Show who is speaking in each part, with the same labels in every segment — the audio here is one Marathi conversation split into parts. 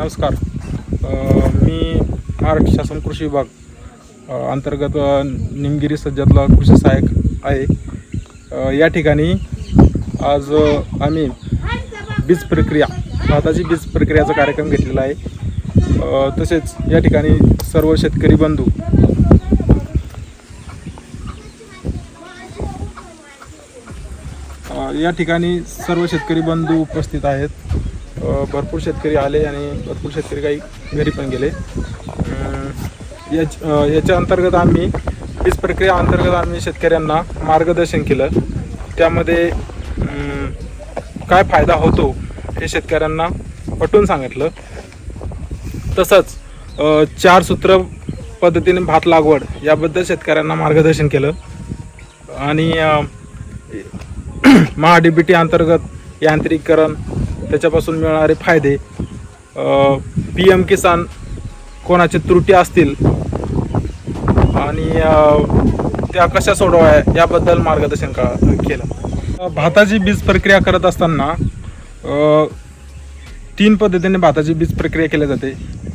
Speaker 1: नमस्कार. मी महाराष्ट्र शासन कृषी विभाग अंतर्गत निमगिरी सज्जातला कृषी सहाय्यक आहे. या ठिकाणी आज आम्ही बीज प्रक्रिया भाताची बीज प्रक्रियाचा कार्यक्रम घेतलेला आहे. तसेच या ठिकाणी सर्व शेतकरी बंधू या ठिकाणी सर्व शेतकरी बंधू उपस्थित आहेत. भरपूर शेतकरी आले आणि भरपूर शेतकरी काही घरी पण गेले. याच याच्या अंतर्गत आम्ही वीज प्रक्रिया अंतर्गत आम्ही शेतकऱ्यांना मार्गदर्शन केलं. त्यामध्ये काय फायदा होतो हे शेतकऱ्यांना पटवून सांगितलं. तसंच चार सूत्र पद्धतीने भात लागवड याबद्दल शेतकऱ्यांना मार्गदर्शन केलं. आणि महा डी बी टी अंतर्गत यांत्रिकीकरण त्याच्यापासून मिळणारे फायदे पी एम किसान कोणाचे त्रुटी असतील आणि त्या कशा सोडवाय याबद्दल मार्गदर्शन का केलं? भाताची बीज प्रक्रिया करत असताना तीन पद्धतीने भाताची बीज प्रक्रिया केली जाते.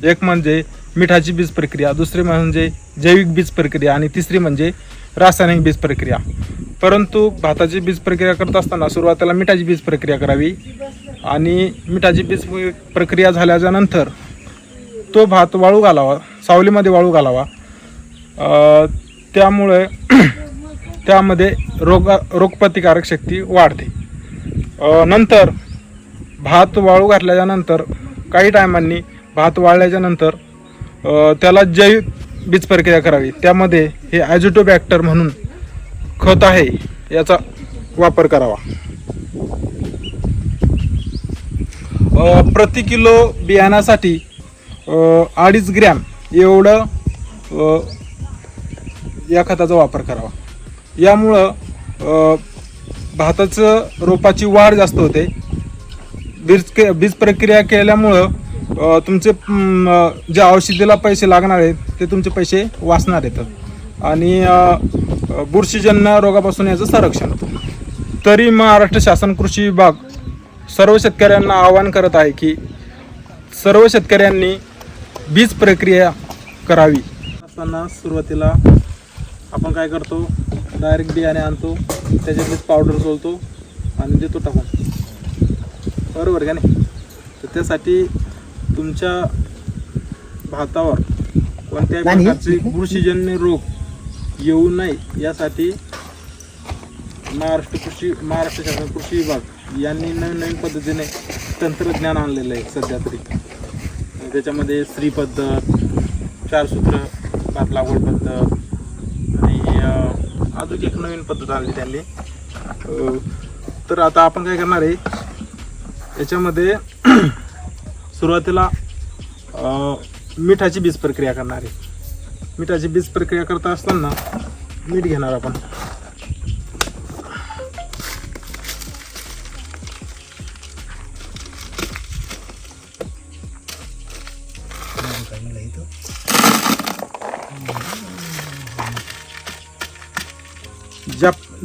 Speaker 1: एक म्हणजे मिठाची बीज प्रक्रिया दुसरी म्हणजे जैविक बीज प्रक्रिया आणि तिसरी म्हणजे रासायनिक बीज प्रक्रिया. परंतु भाताची बीज प्रक्रिया करत असताना सुरुवातीला मिठाची बीज प्रक्रिया करावी. आणि मिठाची बीज प्रक्रिया झाल्याच्यानंतर तो भात वाळू घालावा सावलीमध्ये वाळू घालावा. त्यामुळे त्यामध्ये रोग रोगप्रतिकारक शक्ती वाढते. नंतर भात वाळू घातल्याच्यानंतर काही टायमांनी भात वाळल्याच्यानंतर त्याला जैव बीज प्रक्रिया करावी. त्यामध्ये हे ॲझोटोबॅक्टर म्हणून खत आहे याचा वापर करावा अ, प्रति किलो बियाण्यासाठी अडीच ग्रॅम एवढं या खताचा वापर करावा. यामुळं भाताचं रोपाची वाढ जास्त होते. बीज के- बीज प्रक्रिया केल्यामुळं तुमचे जे औषधीला पैसे लागणार आहेत ते तुमचे पैसे वाचणार आहेत. आणि बुरशीजन्य रोगापासून याचं संरक्षण होतं. तरी महाराष्ट्र शासन कृषी विभाग सर्व शेतकऱ्यांना आवाहन करत आहे की सर्व शेतकऱ्यांनी बीज प्रक्रिया करावी. असताना सुरुवातीला आपण काय करतो? डायरेक्ट बियाणे आणतो त्याच्यातच पावडर सोलतो आणि देतो टाकून. बरोबर का नाही? तर त्यासाठी तुमच्या भातावर कोणत्याही. प्रकारचे बुरशीजन्य रोग येऊ नये यासाठी महाराष्ट्र कृषी महाराष्ट्र शासन कृषी विभाग यांनी नवीन नवीन पद्धतीने तंत्रज्ञान आणलेलं आहे सध्या तरी. त्याच्यामध्ये स्त्री पद्धत चार सूत्र भात लागवड पद्धत आणि अजून एक नवीन पद्धत आणली त्यांनी. तर आता आपण काय करणार आहे याच्यामध्ये सुरुवातीला मिठाची बीज प्रक्रिया करणार आहे. मिठाची बीज प्रक्रिया करता असताना मीठ घेणार आपण.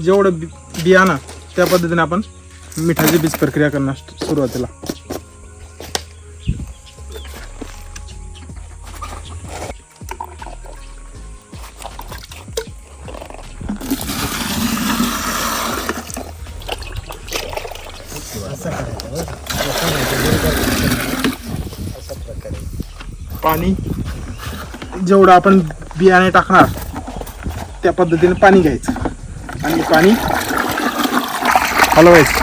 Speaker 1: जेवढं बियाणं त्या पद्धतीने आपण मिठाची बीज प्रक्रिया करणार सुरुवातीला. पाणी जेवढं आपण बियाणे टाकणार त्या पद्धतीने पाणी घ्यायचं. आणि पाणी. हलवायचं.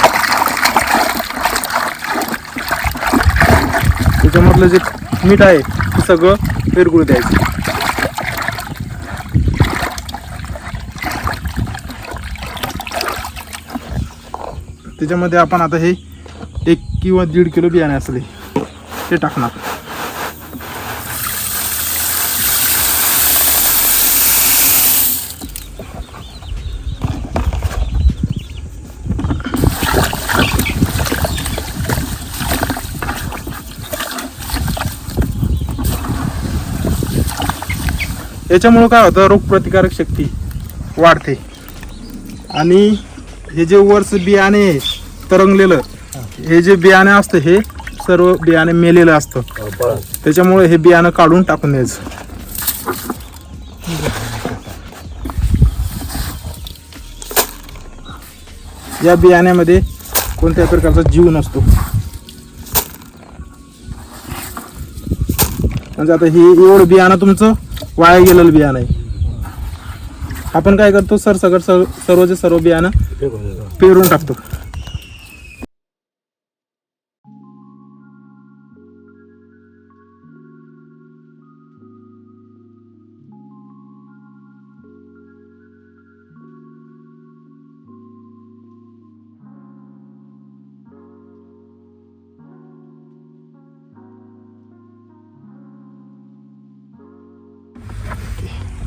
Speaker 1: त्याच्यामधलं जे मीठ आहे ते सगळं विरघळू द्यायचं. त्याच्यामध्ये आपण आता हे एक किंवा दीड किलो बियाणे असले ते टाकणार. याच्यामुळं काय होतं रोगप्रतिकारक शक्ती वाढते. आणि हे जे वरचं बियाणे आहे, तरंगलेलं हे. जे बियाणे असतं हे सर्व बियाणे मेलेलं असतं. त्याच्यामुळे हे बियाणं काढून टाकून द्यायचं. या बियाण्यामध्ये कोणत्याही प्रकारचा जीव नसतो. म्हणजे आता हे एवढं बियाणं तुमचं वाया गेलेलं बियाणं आहे. आपण काय करतो? सर सगळं सर्व सर्वचे सर्व बियाणं पेरून टाकतो.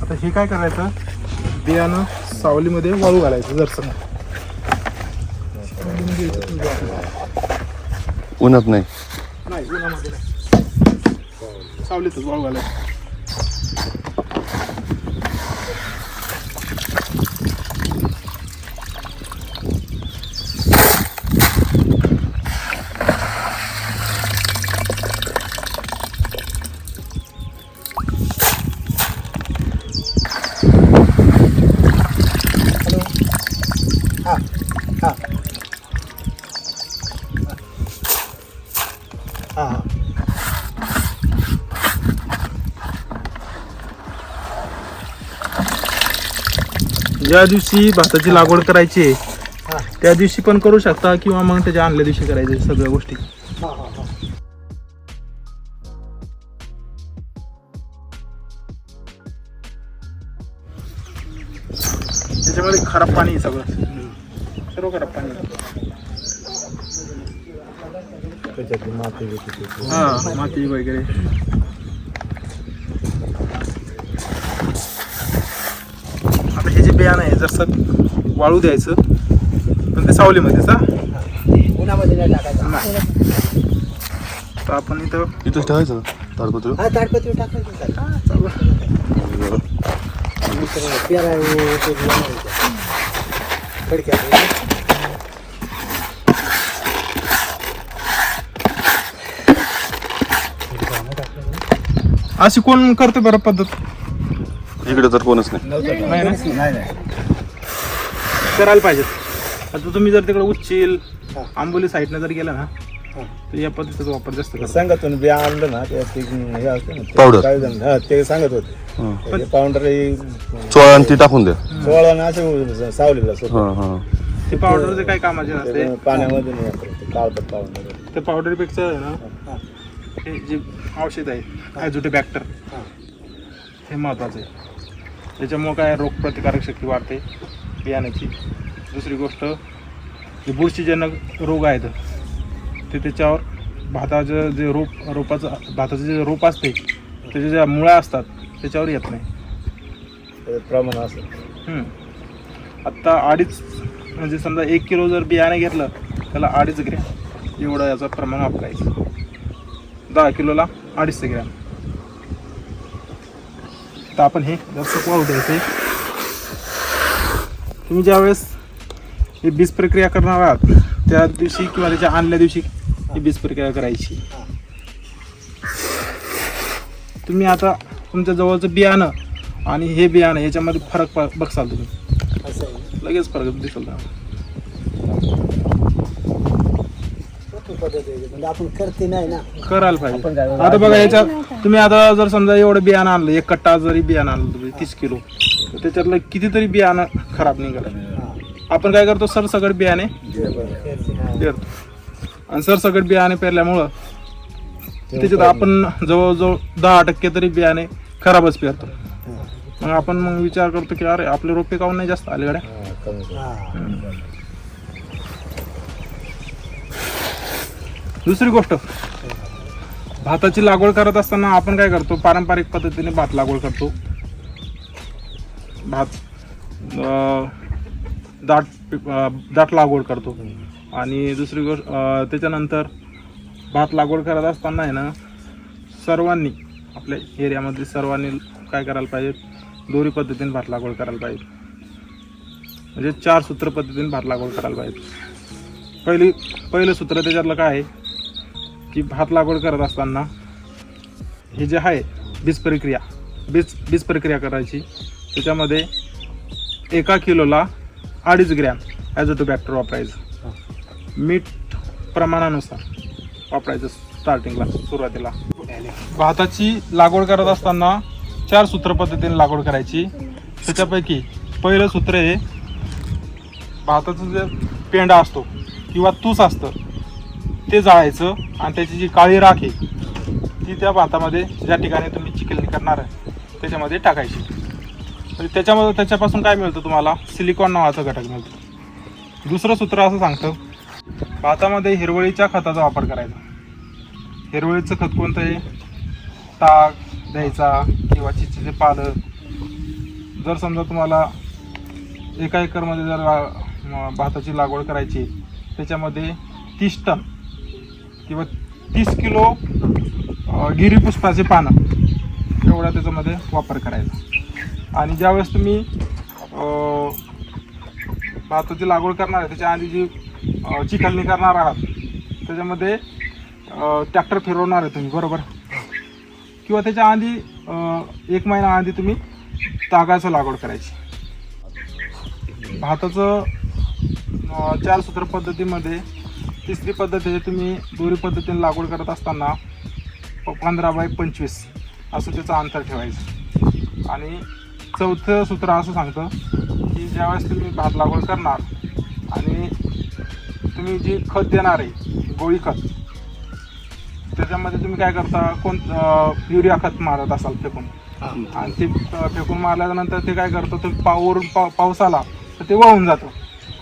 Speaker 1: आता हे काय करायचं? बियाणं सावलीमध्ये वाळू घालायचं जरसं.
Speaker 2: उन्हात नाही.
Speaker 1: नाही उन्हामध्ये नाही. सावलीतच वाळू घालायचं. ज्या दिवशी भाताची लागवड करायची आहे त्या दिवशी पण करू शकता किंवा मग त्याच्या आणल्या दिवशी करायचे सगळ्या गोष्टी. त्याच्यामध्ये खराब पाणी आहे सगळं. सर्व खराब पाणी. हा माती वगैरे आता हे जे बियाणं आहे जसं वाळू द्यायचं पण ते सावलीमध्येच हा?
Speaker 3: उन्हामध्ये नाही टाकायचं.
Speaker 1: नाही. तर आपण इथं
Speaker 2: इथंच ठेवायचं ताडपत्र?
Speaker 3: हा टाकायचं
Speaker 1: अशी कोण करते बरं पद्धत?
Speaker 2: इकडे तर कोणच नाही.
Speaker 1: नाही ना करायला पाहिजे. आता तुम्ही जर तिकडे उच्चील आंबोली साईडनं जर गेला ना तर या पद्धतीचा वापर जास्त करा.
Speaker 4: सांगतून बिया आणलं ना ते ते हे असतं ना ते
Speaker 2: Powder.
Speaker 4: काय जण- हा, ते सांगत होते. ते पावडर
Speaker 2: चोळा आणि ती टाकून द्या.
Speaker 4: सोळा ना असे सावलीला.
Speaker 2: हां हां.
Speaker 1: ते पावडरचे काय कामाचे नसते
Speaker 4: ते? पाण्यामध्ये नाही वापरायचं, ते काळपट पावडर
Speaker 1: ते पावडरपेक्षा आहे ना हे. जे औषध आहे ॲझोटे बॅक्टर हे महत्वाचं आहे. त्याच्यामुळं काय रोगप्रतिकारक शक्ती वाढते बियाण्याची दुसरी गोष्ट जे बुरशीजनक रोग आहेत ते त्याच्यावर भाताचं जे रोप रोपाचं भाताचं जे रोप असते त्याच्या ज्या मुळ्या असतात त्याच्यावर येत नाही.
Speaker 4: प्रमाण असं.
Speaker 1: आत्ता अडीच म्हणजे समजा एक किलो जर बियाणे घेतलं त्याला अडीच ग्रॅम एवढं याचं प्रमाण वापरायचं. दहा किलोला अडीचशे ग्रॅम. तर आपण हे जास्त वाळू द्यायचे तुम्ही ज्यावेळेस ही बीज प्रक्रिया करणार आहात त्या दिवशी किंवा त्याच्या आणल्या दिवशी ही बीज प्रक्रिया करायची. तुम्ही आता तुमच्या जवळचं बियाणं आणि हे बियाणं याच्यामध्ये फरक बघसाल तुम्ही. लगेच फरक दिसेल तुम्हाला.
Speaker 3: सोपी पद्धत आहे. म्हणजे आपण करते नाही ना.
Speaker 1: करायला
Speaker 4: आपण
Speaker 1: पाहिजे
Speaker 4: काय
Speaker 1: आता बघा याच्यात तुम्ही आता जर समजा एवढं बियाणं आणलं एक कट्टा जरी बियाणं आणलं तुम्ही तीस किलो तर त्याच्यातलं कितीतरी बियाणं खराब निघालं. आपण काय करतो सर सगळं बियाणे पेरतो आणि सर सगळं बियाणे पेरल्यामुळं त्याच्यात आपण जवळजवळ दहा टक्के तरी बियाणे खराबच पेरतो. मग आपण मग विचार करतो की अरे आपले रोपे काऊन नाही जास्त आले गाड्या?
Speaker 4: हा, कमी झालं.
Speaker 3: हा
Speaker 1: दुसरी गोष्ट भाताची लागवड करत असताना आपण काय करतो? पारंपरिक पद्धतीने भात लागवड करतो. भात दाट दाट लागवड करतो. आणि दुसरी गोष्ट त्याच्यानंतर भात लागवड करत असताना आहे ना सर्वांनी आपल्या एरियामध्ये सर्वांनी काय करायला पाहिजे? दोरी पद्धतीने भात लागवड करायला पाहिजे. म्हणजे चार सूत्र पद्धतीने भात लागवड करायला पाहिजे. पहिली पहिलं सूत्र त्याच्यातलं काय आहे? की भात लागवड करत असताना हे जे आहे बीज प्रक्रिया बीज बीज प्रक्रिया करायची त्याच्यामध्ये एका किलोला अडीच ग्रॅम ॲझोटो बॅक्टर वापरायचं मीठ प्रमाणानुसार वापरायचं स्टार्टिंगला सुरुवातीला. भाताची लागवड करत असताना चार सूत्र पद्धतीने लागवड करायची. त्याच्यापैकी पहिलं सूत्र हे भाताचं जे पेंडा असतो किंवा तूस असतं ते जाळायचं आणि त्याची जी काळी राख आहे ती त्या भातामध्ये ज्या ठिकाणी तुम्ही चिकलणी करणार आहे त्याच्यामध्ये टाकायची. म्हणजे त्याच्यामध्ये त्याच्यापासून काय मिळतं तुम्हाला? सिलिकॉन नावाचं घटक मिळतं. दुसरं सूत्र असं सांगतं भातामध्ये हिरवळीच्या खताचा वापर करायचा. हिरवळीचं खत कोणतं आहे? ताक द्यायचा किंवा चिचेचे पालक. जर समजा तुम्हाला एका एकरमध्ये जर भाताची लागवड करायची त्याच्यामध्ये तीस टन किंवा तीस किलो गिरीपुष्पाचे पानं. एवढा त्याच्यामध्ये वापर करायचा. आणि ज्यावेळेस तुम्ही भाताची लागवड करणार आहे त्याच्या आधी जी चिखलणी करणार आहात त्याच्यामध्ये ट्रॅक्टर फिरवणार आहे तुम्ही बरोबर? किंवा त्याच्या आधी एक महिना आधी तुम्ही तागाचं लागवड करायची. भाताचं चार सूत्र पद्धतीमध्ये तिसरी पद्धत आहे तुम्ही दोरी पद्धतीने लागवड करत असताना पंधरा बाय पंचवीस असं त्याचं अंतर ठेवायचं. आणि चौथं सूत्र असं सांगतं की ज्यावेळेस तुम्ही भात लागवड करणार आणि तुम्ही जी खत देणार आहे गोळी खत त्याच्यामध्ये तुम्ही काय करता कोण युरिया खत मारत असाल फेकून. आणि ते फेकून मारल्यानंतर ते काय करतं ते पावरून पा पाऊस आला तर ते वाहून जातं.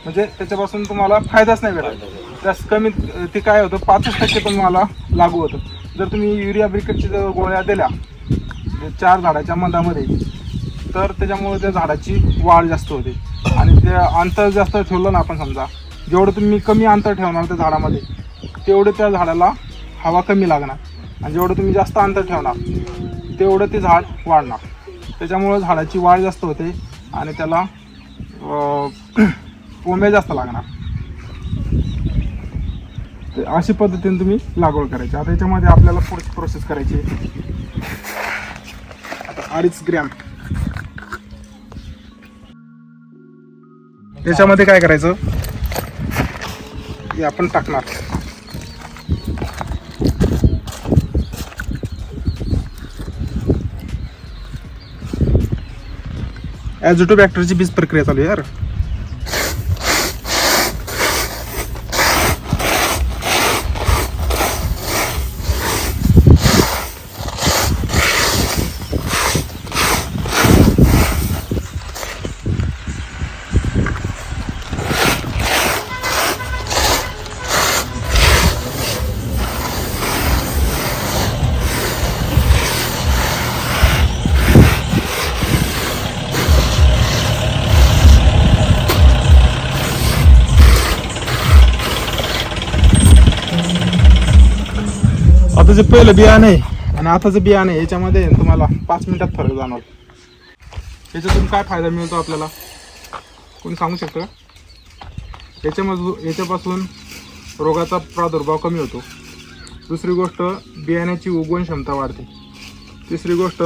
Speaker 1: म्हणजे त्याच्यापासून तुम्हाला फायदाच नाही भेटत. त्यास कमीत ते काय होतं पाचच टक्के तुम्हाला लागू होतं. जर तुम्ही युरिया ब्रिकेटची जर गोळ्या दिल्या म्हणजे चार झाडाच्या मधामध्ये तर त्याच्यामुळे त्या झाडाची वाढ जास्त होते. आणि ते अंतर जास्त ठेवलं ना आपण समजा जेवढं तुम्ही कमी अंतर ठेवणार त्या झाडामध्ये तेवढं त्या झाडाला हवा कमी लागणार. आणि जेवढं तुम्ही जास्त अंतर ठेवणार तेवढं ते झाड वाढणार. त्याच्यामुळं झाडाची वाढ जास्त होते आणि त्याला अं, कोंबे जास्त लागणार. ते अशी पद्धतीने तुम्ही लागवड करायची. आता याच्यामध्ये आपल्याला पुढची प्रोसेस करायची आहे. आता अडीच ग्रॅम. त्याच्यामध्ये काय करायचं? हे आपण टाकणार. ॲझोटो बॅक्टरची बीज प्रक्रिया चालू आहे यार. आता जे पहिलं बियाणं आहे आणि आताचं बियाणं आहे याच्यामध्ये तुम्हाला पाच मिनिटात फरक जाणार याच्यातून काय फायदा मिळतो आपल्याला? कोणी सांगू शकतं? याच्यामधून याच्यापासून रोगाचा प्रादुर्भाव कमी होतो. दुसरी गोष्ट बियाण्याची उगवण क्षमता वाढते. तिसरी गोष्ट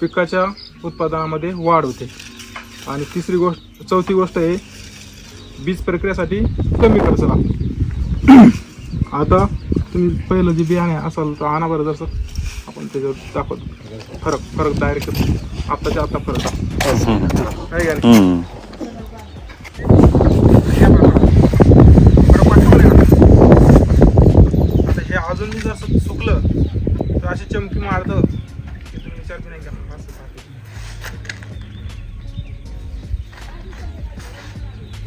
Speaker 1: पिकाच्या उत्पादनामध्ये वाढ होते. आणि तिसरी गोष्ट चौथी गोष्ट आहे बीज प्रक्रियेसाठी कमी खर्च लागतो. आता तुम्ही पहिलं जे बियाणे असाल तर आणा बरं जसं आपण त्याच्यावर दाखवतो फरक फरक डायरेक्ट आत्ताच्या आता फरक आहे का नाही? हे बघा. फरक वाटतो? आता हे अजून जर असं सुकलं तर अशी चमकी मारतं की तुम्ही विचार बी नाही करणार असं.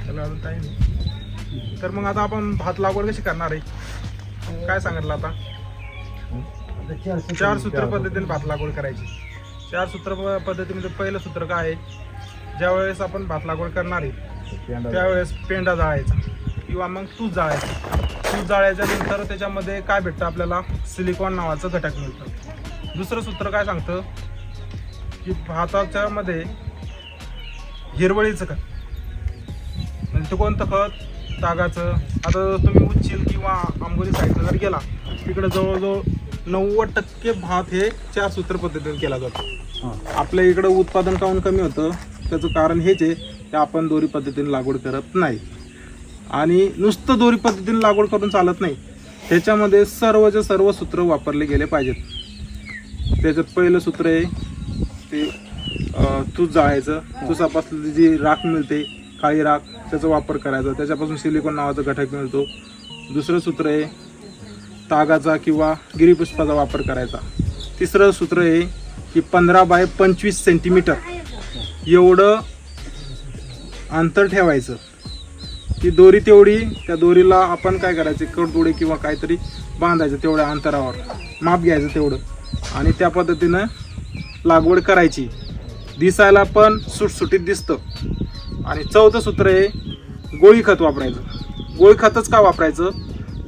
Speaker 1: त्याला अजून टाईम. तर मग आता आपण भात लागवड कशी करणार आहे काय सांगितलं आता?
Speaker 3: चार सूत्र.
Speaker 1: पद्धतीने भात लागवड करायची. चार सूत्र पद्धतीमध्ये पहिलं सूत्र काय आहे? ज्यावेळेस आपण भात लागवड करणार आहे त्यावेळेस पेंडा जाळायचा किंवा मग तूप जाळायचा. तूप जाळायच्या नंतर त्याच्यामध्ये काय भेटतं आपल्याला? सिलिकॉन नावाचं घटक मिळतं. दुसरं सूत्र काय सांगतं? की भाताच्या मध्ये हिरवळीचं खत. म्हणजे ते कोणतं खत? तागाचं. आता तुम्ही उच्चील किंवा आंबोली साईडला जर गेला तिकडे जवळजवळ नव्वद टक्के भात हे चार सूत्र पद्धतीने केला जातो. आपल्या इकडं उत्पादन काऊन कमी होतं? त्याचं कारण हेच आहे की आपण दोरी पद्धतीने लागवड करत नाही. आणि नुसतं दोरी पद्धतीने लागवड करून चालत नाही. त्याच्यामध्ये सर्वचे सर्व सूत्र वापरले गेले पाहिजेत. त्याच्यात पहिलं सूत्र आहे ते तूस जाळायचं. तुसापासून जी राख मिळते काळी राख त्याचा वापर करायचा. त्याच्यापासून सिलिकॉन नावाचा घटक मिळतो. दुसरं सूत्र आहे तागाचा किंवा गिरीपुष्पाचा वापर करायचा. तिसरं सूत्र आहे की पंधरा बाय पंचवीस सेंटीमीटर. एवढं अंतर ठेवायचं. ती दोरी तेवढी त्या दोरीला आपण काय करायचे? कडदोडे किंवा काहीतरी बांधायचं तेवढ्या अंतरावर. माप घ्यायचं तेवढं. आणि त्या पद्धतीनं लागवड करायची. दिसायला पण सुटसुटीत दिसतं. आणि चौथं सूत्र आहे गोळी खत वापरायचं. खतच का वापरायचं?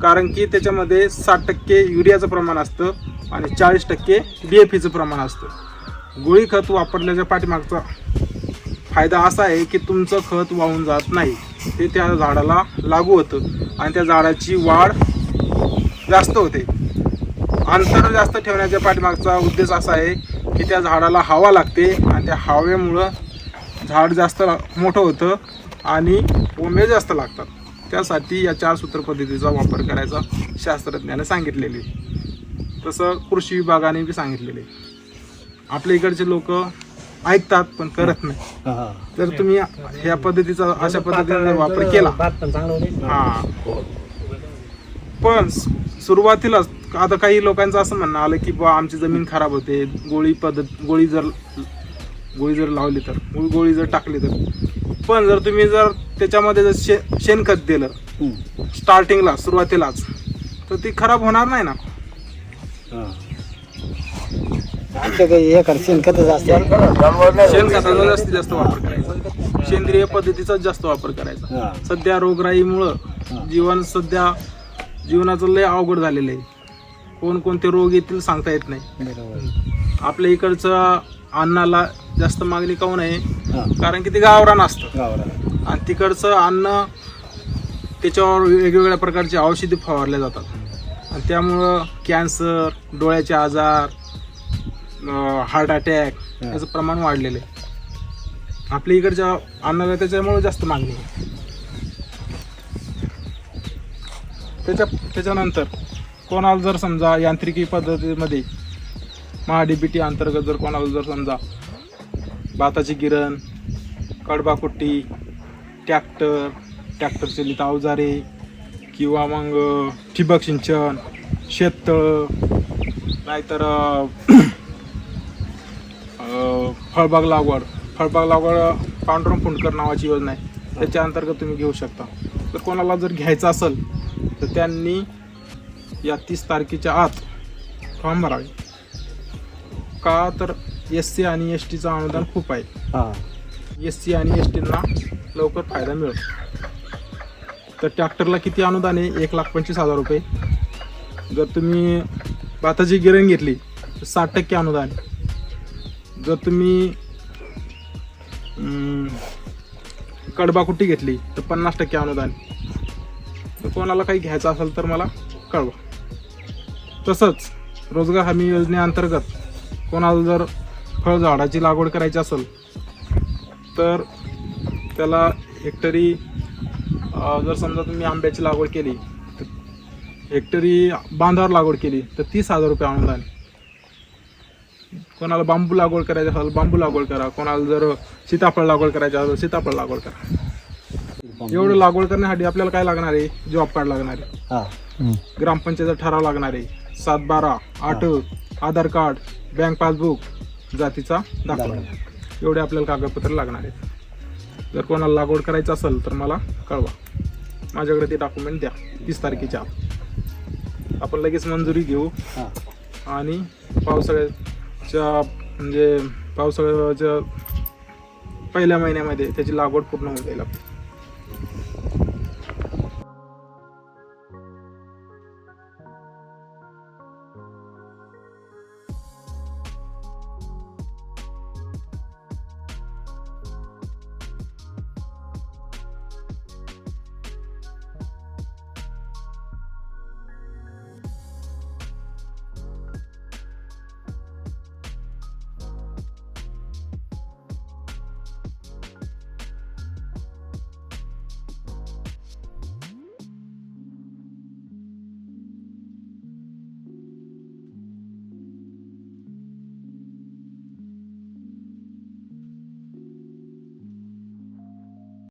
Speaker 1: कारण की त्याच्यामध्ये साठ टक्के युरियाचं प्रमाण असतं आणि चाळीस टक्के डी एफ ईचं प्रमाण असतं. गोळी खत वापरल्याच्या पाठीमागचा फायदा असा आहे की तुमचं खत वाहून जात नाही. ते त्या झाडाला लागू होतं आणि त्या झाडाची वाढ जास्त होते. अंतर जास्त ठेवण्याच्या पाठीमागचा उद्देश असा आहे की त्या झाडाला हवा लागते आणि त्या हवेमुळं झाड जास्त मोठं होतं आणि ओंबे जास्त लागतात. त्यासाठी या चार सूत्र पद्धतीचा वापर करायचा शास्त्रज्ञाने सांगितलेले. तसं कृषी विभागाने बी सांगितलेले. आपल्या इकडचे लोक ऐकतात पण करत नाही. जर तुम्ही ह्या पद्धतीचा अशा पद्धतीने जर वापर केला. हा. पण सु- सुरुवातीलाच आता काही लोकांचं असं म्हणणं आलं की बा आमची जमीन खराब होते. गोळी पद्धत गोळी जर गोळी जर लावली तर गोळी- गोळी जर टाकली तर. पण जर तुम्ही जर त्याच्यामध्ये जर शे शेणखत दिलं स्टार्टिंगला सुरुवातीलाच तर ती खराब होणार नाही ना?
Speaker 3: आमच्याकडे हे कर शेणखतच असते
Speaker 1: शेणखताचा जास्तीत जास्त वापर करायचा. सेंद्रिय पद्धतीचा जास्त वापर करायचा. सध्या रोगराईमुळं जीवन सध्या जीवनाचं लय अवघड झालेलं आहे. कोणकोणते रोग येतील सांगता येत नाही. आपल्या इकडचं अन्नाला जास्त मागणी काऊन आहे? कारण की ते गावरान असतं. आणि तिकडचं अन्न त्याच्यावर वेगवेगळ्या प्रकारची औषधी फवारल्या जातात. आणि त्यामुळं कॅन्सर डोळ्याचे आजार हार्ट अटॅक याचं प्रमाण वाढलेलं आहे. आपल्या इकडच्या अन्नाला त्याच्यामुळे जास्त मागणी आहे. त्याच्या त्याच्यानंतर कोणाला जर समजा यांत्रिकी पद्धतीमध्ये महाडीबीटी अंतर्गत जर कोणाला जर समजा भाताची गिरण कडबाकुट्टी ट्रॅक्टर ट्रॅक्टर चालित अवजारे किंवा मग ठिबक सिंचन शेततळ नाहीतर फळबाग लागवड. फळबाग लागवड पांडुरंग फुंडकर नावाची योजना आहे. त्याच्या अंतर्गत तुम्ही घेऊ शकता. तर कोणाला जर घ्यायचं असेल तर त्यांनी या तीस तारखेच्या आत फॉर्म भरावे. का तर एस सी आणि एस टीचं अनुदान खूप आहे. एस सी आणि एस टींना लवकर फायदा मिळतो तर ट्रॅक्टरला किती अनुदान आहे? एक लाख पंचवीस हजार रुपये. जर तुम्ही भाताची गिरण घेतली तर साठ टक्के अनुदान. जर तुम्ही कडबाकुट्टी घेतली तर पन्नास टक्के अनुदान. तर कोणाला काही घ्यायचं असेल तर मला कळवा. तसंच रोजगार हमी योजनेअंतर्गत कोणाला जर फळझाडाची लागवड करायची असेल तर त्याला हेक्टरी जर समजा तुम्ही आंब्याची लागवड केली तर हेक्टरी बांधावर लागवड केली तर तीस हजार रुपये अनुदान कोणाला बांबू लागवड करायची असेल बांबू लागवड करा. कोणाला जर सीताफळ लागवड करायची असेल सीताफळ लागवड करा. एवढं लागवड करण्यासाठी आपल्याला काय लागणार आहे? जॉब कार्ड लागणार आहे. ग्रामपंचायतचा ठराव लागणार आहे. सात बारा आठ आधार कार्ड बँक पासबुक जातीचा दाखला. एवढे आपल्याला कागदपत्र लागणार आहेत. जर कोणाला लागवड करायचं असेल तर मला कळवा माझ्याकडे ते डॉक्युमेंट द्या तीस तारखेच्या आत. आपण लगेच मंजुरी घेऊ आणि पावसाळ्याच्या म्हणजे पावसाळ्याच्या पहिल्या महिन्यामध्ये त्याची लागवड पूर्ण होऊन जाईल आपली.